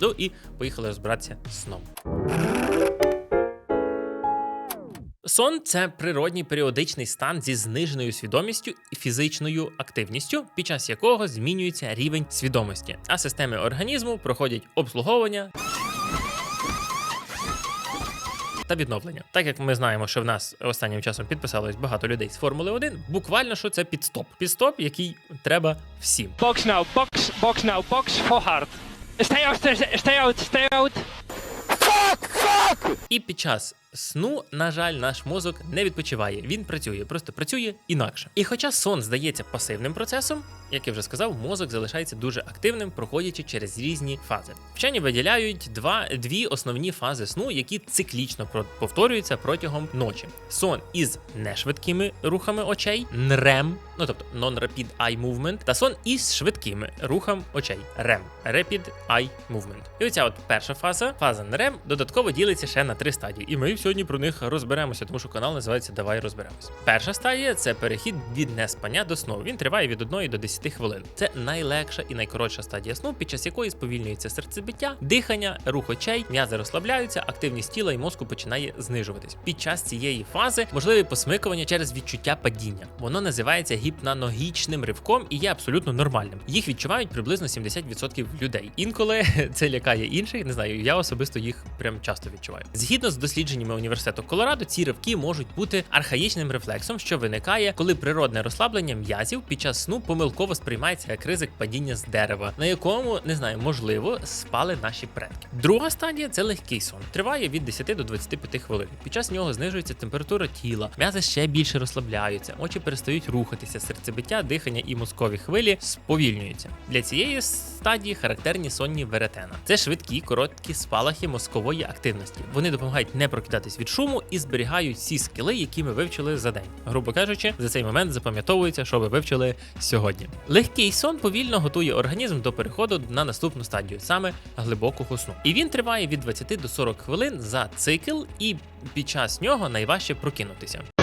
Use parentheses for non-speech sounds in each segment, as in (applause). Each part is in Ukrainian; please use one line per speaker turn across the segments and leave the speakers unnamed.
Ну і поїхали розбиратися сном. Сон це природній періодичний стан зі зниженою свідомістю і фізичною активністю, під час якого змінюється рівень свідомості, а системи організму проходять обслуговування. Та відновлення. Так як ми знаємо, що в нас останнім часом підписалось багато людей з Формули 1, буквально що це підстоп. Підстоп, який треба всім.
Box, box now, box for hard. Stay out, stay, stay out, stay out.
І під час сну, на жаль, наш мозок не відпочиває. Він працює, просто працює інакше. І хоча сон здається пасивним процесом, як я вже сказав, мозок залишається дуже активним, проходячи через різні фази. Вчені виділяють два, дві основні фази сну, які циклічно повторюються протягом ночі. Сон із нешвидкими рухами очей, NREM, ну тобто Non-Rapid Eye Movement, та сон із швидкими рухами очей, REM, Rapid Eye Movement. І оця от перша фаза, фаза NREM, додатково ділиться ще на три стадії. І ми сьогодні про них розберемося, тому що канал називається Давай розберемось. Перша стадія це перехід від неспання до сну. Він триває від 1 до 10 хвилин. Це найлегша і найкоротша стадія сну, під час якої сповільнюється серцебиття, дихання, рух очей, м'язи розслабляються, активність тіла і мозку починає знижуватись. Під час цієї фази можливе посмикування через відчуття падіння. Воно називається гіпнаногічним ривком і є абсолютно нормальним. Їх відчувають приблизно 70% людей. Інколи (laughs) це лякає інших. Не знаю, я особисто їх прям часто відчуваю. Згідно з дослідженнями університету Колорадо, ці ривки можуть бути архаїчним рефлексом, що виникає, коли природне розслаблення м'язів під час сну помилково сприймається як ризик падіння з дерева, на якому не знаю, можливо, спали наші предки. Друга стадія це легкий сон. Триває від 10 до 25 хвилин. Під час нього знижується температура тіла, м'язи ще більше розслабляються, очі перестають рухатися, серцебиття, дихання і мозкові хвилі сповільнюються. Для цієї стадії характерні сонні веретена. Це швидкі, короткі спалахи мозкової активності. Вони допомагають не прокидатись від шуму і зберігають всі скіли, які ми вивчили за день. Грубо кажучи, за цей момент запам'ятовується, що ви вивчили сьогодні. Легкий сон повільно готує організм до переходу на наступну стадію, саме глибокого сну. І він триває від 20 до 40 хвилин за цикл, і під час нього найважче прокинутися.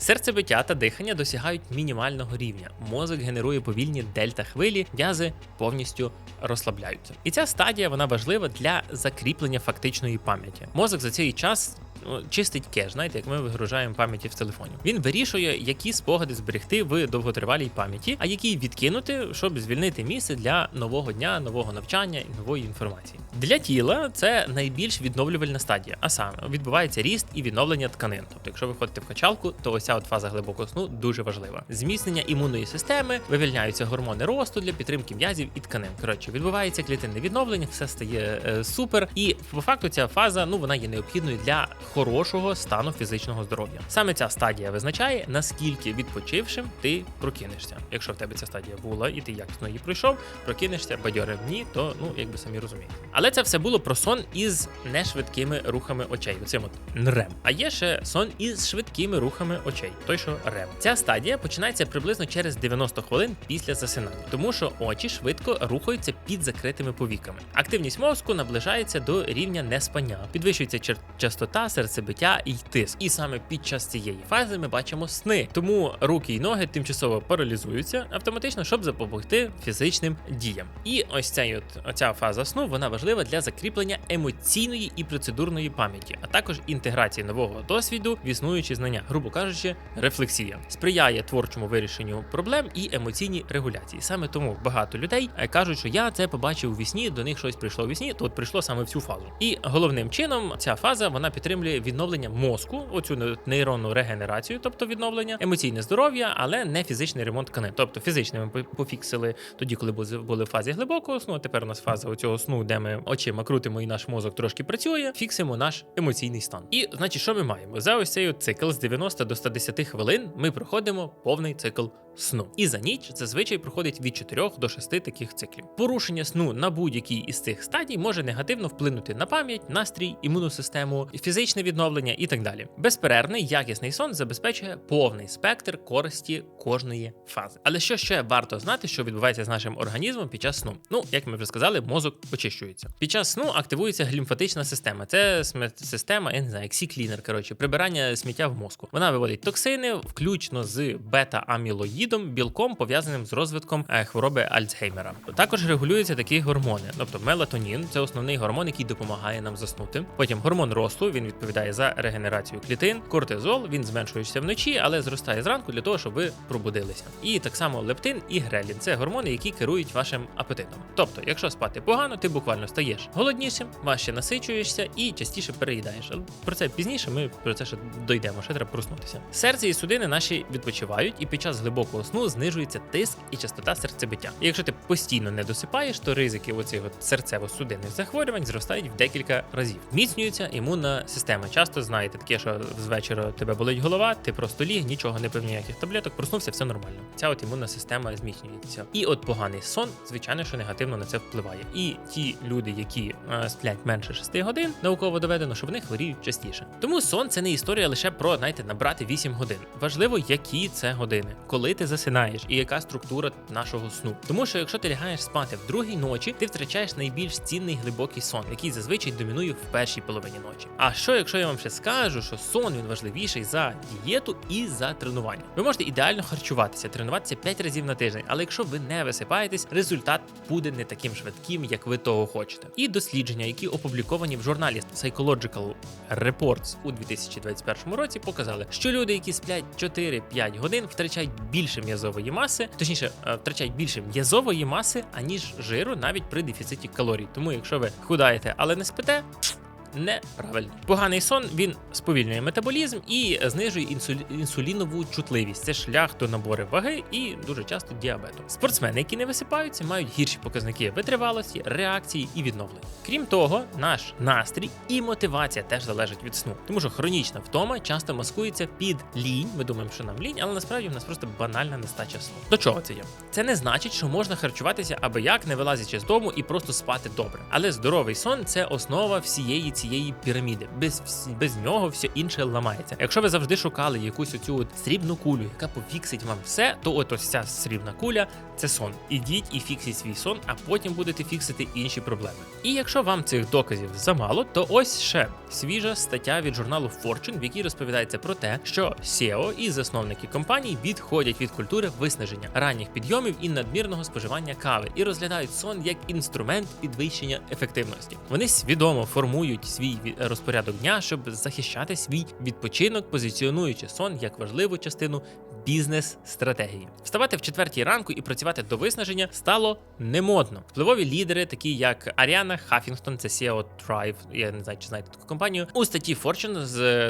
Серцебиття та дихання досягають мінімального рівня. Мозок генерує повільні дельта хвилі, м'язи повністю розслабляються. І ця стадія вона важлива для закріплення фактичної пам'яті. Мозок за цей час. Ну, Чистить кеш, знаєте, як ми вигружаємо пам'яті в телефоні. Він вирішує, які спогади зберегти в довготривалій пам'яті, а які відкинути, щоб звільнити місце для нового дня, нового навчання і нової інформації. Для тіла це найбільш відновлювальна стадія, а саме відбувається ріст і відновлення тканин. Тобто, якщо ви ходите в качалку, то ось от фаза глибокого сну дуже важлива. Зміцнення імунної системи, вивільняються гормони росту для підтримки м'язів і тканин. Коротше, відбувається клітинне відновлення, все стає е, супер. І по факту ця фаза ну вона є необхідною для хорошого стану фізичного здоров'я. Саме ця стадія визначає, наскільки відпочившим ти прокинешся. Якщо в тебе ця стадія була і ти якісно її пройшов, прокинешся бадьорим ні, то ну якби самі розумієте. Але це все було про сон із нешвидкими рухами очей. Оцим от НРЕМ. А є ще сон із швидкими рухами очей, той що РЕМ. Ця стадія починається приблизно через 90 хвилин після засинання, тому що очі швидко рухаються під закритими повіками. Активність мозку наближається до рівня неспання, підвищується частота, серцебиття і тиск. І саме під час цієї фази ми бачимо сни. Тому руки і ноги тимчасово паралізуються автоматично, щоб запобігти фізичним діям. І ось ця оця фаза сну вона важлива для закріплення емоційної і процедурної пам'яті, а також інтеграції нового досвіду в існуючі знання, грубо кажучи, рефлексія сприяє творчому вирішенню проблем і емоційній регуляції. Саме тому багато людей е, кажуть, що я це побачив у вісні, до них щось прийшло у вісні, то от прийшло саме в цю фазу. І головним чином ця фаза вона підтримує відновлення мозку, оцю нейронну регенерацію, тобто відновлення, емоційне здоров'я, але не фізичний ремонт тканин. Тобто фізичними ми пофіксили тоді, коли були в фазі глибокого сну. а Тепер у нас фаза оцього сну, де ми очима крутимо і наш мозок трошки працює, фіксимо наш емоційний стан. І значить, що ми маємо? За ось цей цикл з 90 до 110 хвилин ми проходимо повний цикл сну. І за ніч зазвичай проходить від 4 до 6 таких циклів. Порушення сну на будь-якій із цих стадій може негативно вплинути на пам'ять, настрій, імунну систему, фізичне відновлення і так далі. Безперервний якісний сон забезпечує повний спектр користі кожної фази. Але що ще варто знати, що відбувається з нашим організмом під час сну? Ну, як ми вже сказали, мозок очищується. Під час сну активується глімфатична система. Це система, я не знаю, як сі-клінер, коротше, прибирання сміття в мозку. Вона виводить токсини, включно з бета-амілоїдом, альдегідом, білком пов'язаним з розвитком е, хвороби Альцгеймера. Також регулюються такі гормони, тобто мелатонін це основний гормон, який допомагає нам заснути. Потім гормон росту він відповідає за регенерацію клітин. Кортизол він зменшується вночі, але зростає зранку для того, щоб ви пробудилися. І так само лептин і грелін це гормони, які керують вашим апетитом. Тобто, якщо спати погано, ти буквально стаєш голоднішим, важче насичуєшся і частіше переїдаєш. Про це пізніше ми про це ще дойдемо. Ще треба проснутися. Серце і судини наші відпочивають, і під час глибокого сну знижується тиск і частота серцебиття. І якщо ти постійно не досипаєш, то ризики оцих серцево-судинних захворювань зростають в декілька разів. Зміцнюється імунна система. Часто знаєте таке, що з вечора тебе болить голова, ти просто ліг, нічого не пив ніяких таблеток, проснувся, все нормально. Ця от імунна система зміцнюється. І от поганий сон, звичайно, що негативно на це впливає. І ті люди, які е, сплять менше 6 годин, науково доведено, що вони хворіють частіше. Тому сон це не історія лише про знаєте, набрати 8 годин. Важливо, які це години, коли ти засинаєш і яка структура нашого сну. Тому що якщо ти лягаєш спати в другій ночі, ти втрачаєш найбільш цінний глибокий сон, який зазвичай домінує в першій половині ночі. А що, якщо я вам ще скажу, що сон він важливіший за дієту і за тренування? Ви можете ідеально харчуватися, тренуватися 5 разів на тиждень, але якщо ви не висипаєтесь, результат буде не таким швидким, як ви того хочете. І дослідження, які опубліковані в журналі Psychological Reports у 2021 році, показали, що люди, які сплять 4-5 годин, втрачають більше м'язової маси, точніше, е, втрачають більше м'язової маси, аніж жиру, навіть при дефіциті калорій. Тому, якщо ви худаєте, але не спите. Неправильно. Поганий сон він сповільнює метаболізм і знижує інсулі... інсулінову чутливість. Це шлях до набору ваги і дуже часто діабету. Спортсмени, які не висипаються, мають гірші показники витривалості, реакції і відновлення. Крім того, наш настрій і мотивація теж залежать від сну, тому що хронічна втома часто маскується під лінь. Ми думаємо, що нам лінь, але насправді в нас просто банальна нестача сну. До чого це є? Це не значить, що можна харчуватися аби як, не вилазячи з дому і просто спати добре. Але здоровий сон це основа всієї цієї піраміди. Без без нього все інше ламається. Якщо ви завжди шукали якусь оцю от срібну кулю, яка пофіксить вам все, то от ось ця срібна куля це сон. Ідіть і фіксіть свій сон, а потім будете фіксити інші проблеми. І якщо вам цих доказів замало, то ось ще свіжа стаття від журналу Fortune, в якій розповідається про те, що SEO і засновники компаній відходять від культури виснаження, ранніх підйомів і надмірного споживання кави і розглядають сон як інструмент підвищення ефективності. Вони свідомо формують свій ві- розпорядок дня, щоб захищати свій відпочинок, позиціонуючи сон як важливу частину бізнес-стратегії. Вставати в четвертій ранку і працювати до виснаження стало немодно. Впливові лідери, такі як Аріана Хафінгтон, це CEO Thrive, я не знаю, чи знаєте таку компанію. У статті Fortune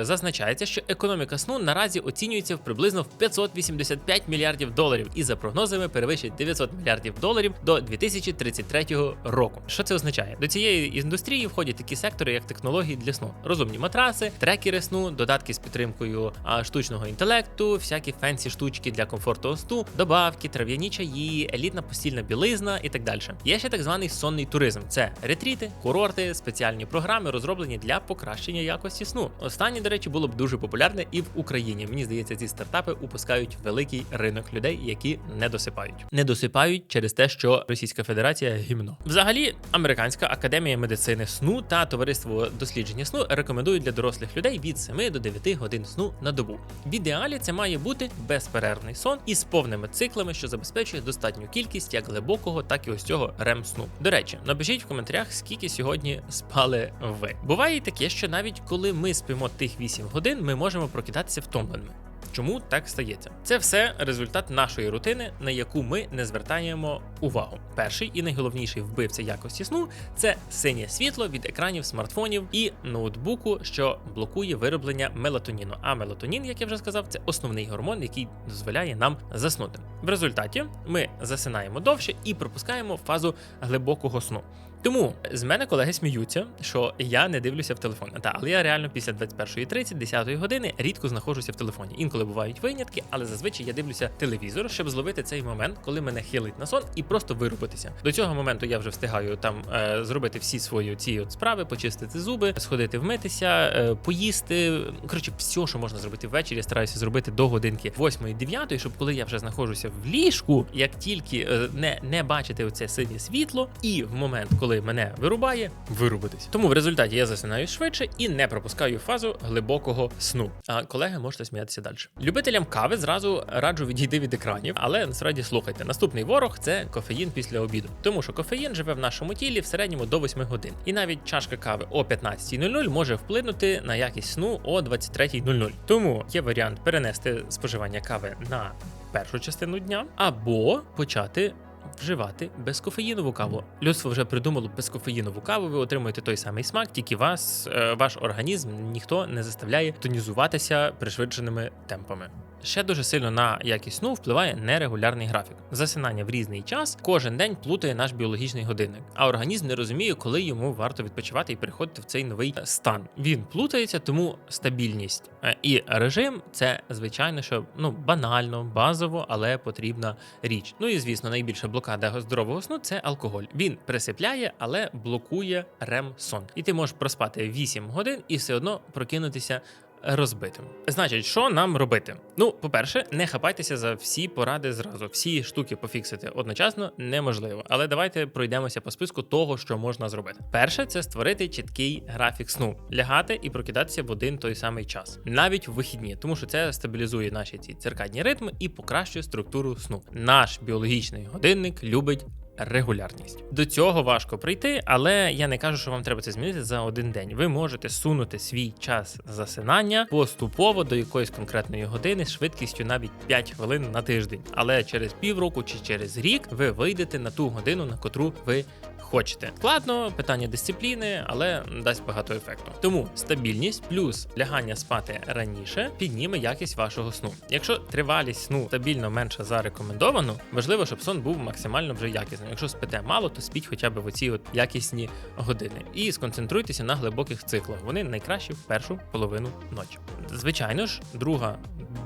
зазначається, що економіка сну наразі оцінюється в приблизно в 585 мільярдів доларів, і за прогнозами перевищить 900 мільярдів доларів до 2033 року. Що це означає? До цієї індустрії входять такі сектори, як технології для сну, розумні матраси, трекери сну, додатки з підтримкою штучного інтелекту, всякі фенсі штучки для комфорту сну, добавки, трав'яні чаї, елітна постільна білизна і так далі. Є ще так званий сонний туризм: це ретріти, курорти, спеціальні програми, розроблені для покращення якості сну. Останнє, до речі, було б дуже популярне і в Україні. Мені здається, ці стартапи упускають великий ринок людей, які не досипають. Не досипають через те, що Російська Федерація гімно. Взагалі, американська академія медицини сну та товариство дослідження сну рекомендують для дорослих людей від 7 до 9 годин сну на добу. В ідеалі це має бути безперервний сон із повними циклами, що забезпечує достатню кількість як глибокого, так і ось цього рем сну. До речі, напишіть в коментарях, скільки сьогодні спали ви. Буває і таке, що навіть коли ми спимо тих 8 годин, ми можемо прокидатися втомленими. Чому так стається? Це все результат нашої рутини, на яку ми не звертаємо увагу. Перший і найголовніший вбивця якості сну це синє світло від екранів смартфонів і ноутбуку, що блокує вироблення мелатоніну. А мелатонін, як я вже сказав, це основний гормон, який дозволяє нам заснути. В результаті ми засинаємо довше і пропускаємо фазу глибокого сну. Тому з мене колеги сміються, що я не дивлюся в телефон. Та, але я реально після 21.30, 10 години рідко знаходжуся в телефоні. Інколи бувають винятки, але зазвичай я дивлюся телевізор, щоб зловити цей момент, коли мене хилить на сон, і просто вирубитися. До цього моменту я вже встигаю там е, зробити всі свої ці от справи, почистити зуби, сходити вмитися, е, поїсти. Коротше, все, що можна зробити ввечері, я стараюся зробити до годинки 8-9, щоб коли я вже знаходжуся в ліжку, як тільки е, не, не бачити оце синє світло, і в момент, коли мене вирубає, вирубитись. Тому в результаті я засинаю швидше і не пропускаю фазу глибокого сну. А колеги, можете сміятися далі. Любителям кави зразу раджу відійти від екранів, але насправді слухайте. Наступний ворог це кофеїн після обіду, тому що кофеїн живе в нашому тілі в середньому до 8 годин. І навіть чашка кави о 15.00 може вплинути на якість сну о 23.00. Тому є варіант перенести споживання кави на першу частину дня або почати. Вживати безкофеїнову каву. Людство вже придумало безкофеїнову каву. Ви отримуєте той самий смак, тільки вас, е, ваш організм ніхто не заставляє тонізуватися пришвидшеними темпами. Ще дуже сильно на якість сну впливає нерегулярний графік. Засинання в різний час кожен день плутає наш біологічний годинник, а організм не розуміє, коли йому варто відпочивати і переходити в цей новий стан. Він плутається, тому стабільність е, і режим це звичайно, що ну банально, базово, але потрібна річ. Ну і звісно, найбільша блокада здорового сну це алкоголь. Він присипляє, але блокує рем сон. І ти можеш проспати 8 годин і все одно прокинутися розбитим. Значить, що нам робити? Ну, по-перше, не хапайтеся за всі поради зразу. Всі штуки пофіксити одночасно неможливо. Але давайте пройдемося по списку того, що можна зробити. Перше, це створити чіткий графік сну, лягати і прокидатися в один той самий час, навіть в вихідні, тому що це стабілізує наші ці циркадні ритми і покращує структуру сну. Наш біологічний годинник любить регулярність. До цього важко прийти, але я не кажу, що вам треба це змінити за один день. Ви можете сунути свій час засинання поступово до якоїсь конкретної години швидкістю навіть 5 хвилин на тиждень. Але через півроку чи через рік ви вийдете на ту годину, на котру ви. Хочете складно, питання дисципліни, але дасть багато ефекту. Тому стабільність плюс лягання спати раніше підніме якість вашого сну. Якщо тривалість сну стабільно менша за рекомендовану, важливо, щоб сон був максимально вже якісним. Якщо спите мало, то спіть хоча б в оці от якісні години. І сконцентруйтеся на глибоких циклах. Вони найкращі в першу половину ночі. Звичайно ж, друга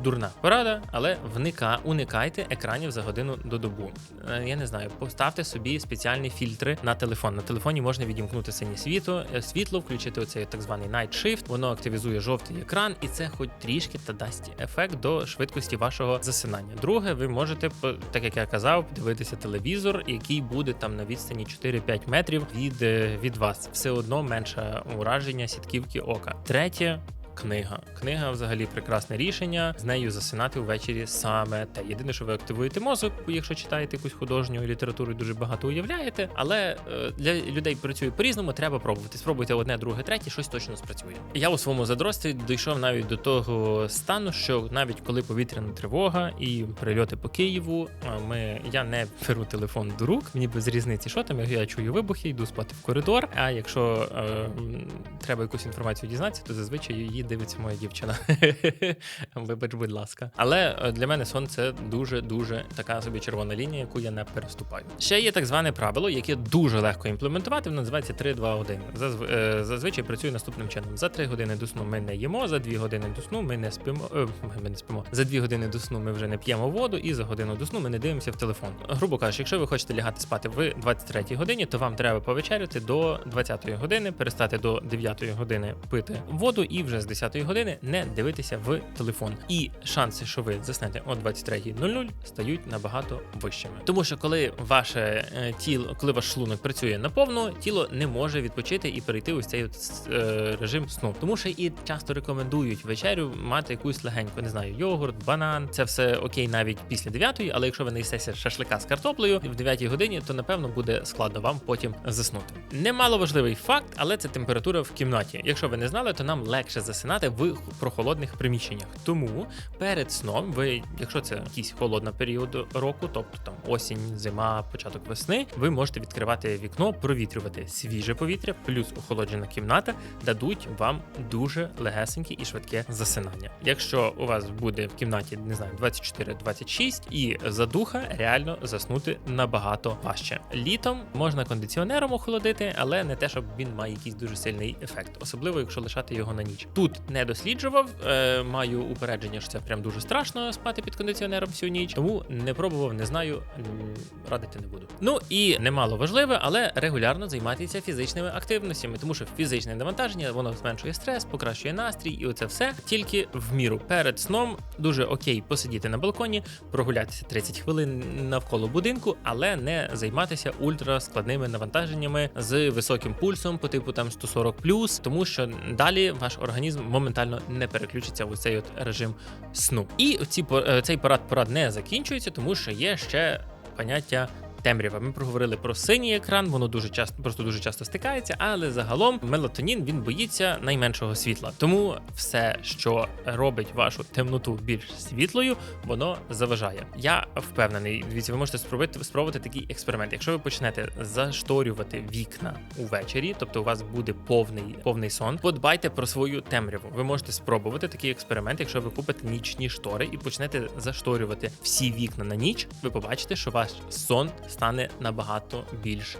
дурна порада, але вника, уникайте екранів за годину до добу. Е, Я не знаю, поставте собі спеціальні фільтри на телефон. На телефоні можна відімкнути синє світло, е, світло, включити оцей так званий Night Shift. Воно активізує жовтий екран, і це хоч трішки та дасть ефект до швидкості вашого засинання. Друге, ви можете, так як я казав, дивитися телевізор, який буде там на відстані 4-5 метрів від, е, від вас. Все одно менше ураження сітківки ока. Третє. Книга. Книга взагалі прекрасне рішення. З нею засинати ввечері саме те. Єдине, що ви активуєте мозок, якщо читаєте якусь художню літературу, дуже багато уявляєте. Але е, для людей працює по-різному, треба пробувати. Спробуйте одне, друге, третє, щось точно спрацює. Я у своєму задрості дійшов навіть до того стану, що навіть коли повітряна тривога і прильоти по Києву, ми я не беру телефон до рук, мені без різниці, що там. Я чую вибухи, йду спати в коридор. А якщо е, треба якусь інформацію дізнатися, то зазвичай її дивиться моя дівчина. (laughs) Вибач, будь ласка. Але е, для мене сон це дуже дуже така собі червона лінія, яку я не переступаю. Ще є так зване правило, яке дуже легко імплементувати. Воно називається 3-2-1. Зазв... е, Зазвичай працює наступним чином: за 3 години до сну ми не їмо, за 2 години до сну ми не спимо. е, Ми не спимо. За 2 години до сну ми вже не п'ємо воду, і за годину до сну ми не дивимося в телефон. Грубо кажучи, якщо ви хочете лягати спати в 23 годині, то вам треба повечеряти до 20 години, перестати до 9 години пити воду і вже з 10 години не дивитися в телефон. І шанси, що ви заснете о 23.00, стають набагато вищими. Тому що коли ваше е, тіло, коли ваш шлунок працює наповну, тіло не може відпочити і перейти ось цей от, е, режим сну. Тому що і часто рекомендують вечерю мати якусь легеньку, не знаю, йогурт, банан. Це все окей навіть після 9 але якщо ви не їстеся шашлика з картоплею в 9 годині, то напевно буде складно вам потім заснути. Немало важливий факт, але це температура в кімнаті. Якщо ви не знали, то нам легше засинати в прохолодних приміщеннях. Тому перед сном ви, якщо це якийсь холодна період року, тобто там осінь, зима, початок весни, ви можете відкривати вікно, провітрювати свіже повітря, плюс охолоджена кімната дадуть вам дуже легесеньке і швидке засинання. Якщо у вас буде в кімнаті, не знаю, 24-26 і задуха, реально заснути набагато важче. Літом можна кондиціонером охолодити, але не те, щоб він має якийсь дуже сильний ефект, особливо якщо лишати його на ніч. Тут не досліджував. Е, маю упередження, що це прям дуже страшно спати під кондиціонером всю ніч. Тому не пробував, не знаю, радити не буду. Ну і немало важливе, але регулярно займатися фізичними активностями, тому що фізичне навантаження воно зменшує стрес, покращує настрій, і оце все тільки в міру. Перед сном дуже окей посидіти на балконі, прогулятися 30 хвилин навколо будинку, але не займатися ультраскладними навантаженнями з високим пульсом по типу там 140 тому що далі ваш організм моментально не переключиться в цей от режим сну. І ці цей парад порад не закінчується, тому що є ще поняття. Темрява. Ми проговорили про синій екран, воно дуже часто просто дуже часто стикається, але загалом мелатонін він боїться найменшого світла. Тому все, що робить вашу темноту більш світлою, воно заважає. Я впевнений, дивіться, ви можете спробувати спробувати такий експеримент. Якщо ви почнете зашторювати вікна увечері, тобто у вас буде повний повний сон, подбайте про свою темряву. Ви можете спробувати такий експеримент, якщо ви купите нічні штори і почнете зашторювати всі вікна на ніч, ви побачите, що ваш сон стане набагато більш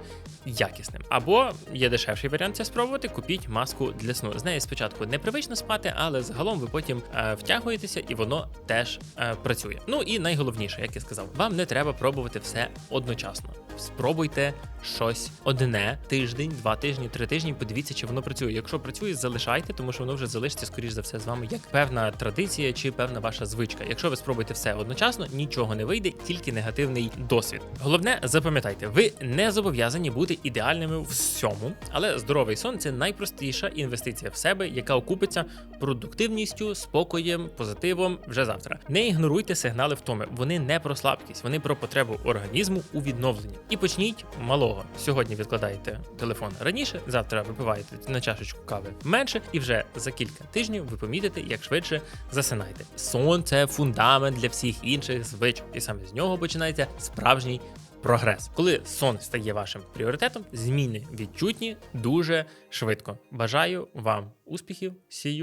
якісним. Або є дешевший варіант це спробувати. Купіть маску для сну. З нею спочатку непривично спати, але загалом ви потім е, втягуєтеся і воно теж е, працює. Ну і найголовніше, як я сказав, вам не треба пробувати все одночасно. Спробуйте щось одне тиждень, два тижні, три тижні. Подивіться, чи воно працює. Якщо працює, залишайте, тому що воно вже залишиться скоріш за все з вами як певна традиція чи певна ваша звичка. Якщо ви спробуєте все одночасно, нічого не вийде, тільки негативний досвід. Головне, запам'ятайте, ви не зобов'язані бути ідеальними в всьому, але здоровий сон це найпростіша інвестиція в себе, яка окупиться продуктивністю, спокоєм, позитивом вже завтра. Не ігноруйте сигнали втоми. Вони не про слабкість, вони про потребу організму у відновленні. І почніть малого. Сьогодні відкладаєте телефон раніше, завтра випиваєте на чашечку кави менше, і вже за кілька тижнів ви помітите, як швидше засинаєте. Сон це фундамент для всіх інших звичок, і саме з нього починається справжній прогрес. Коли сон стає вашим пріоритетом, зміни відчутні дуже швидко. Бажаю вам успіхів, сію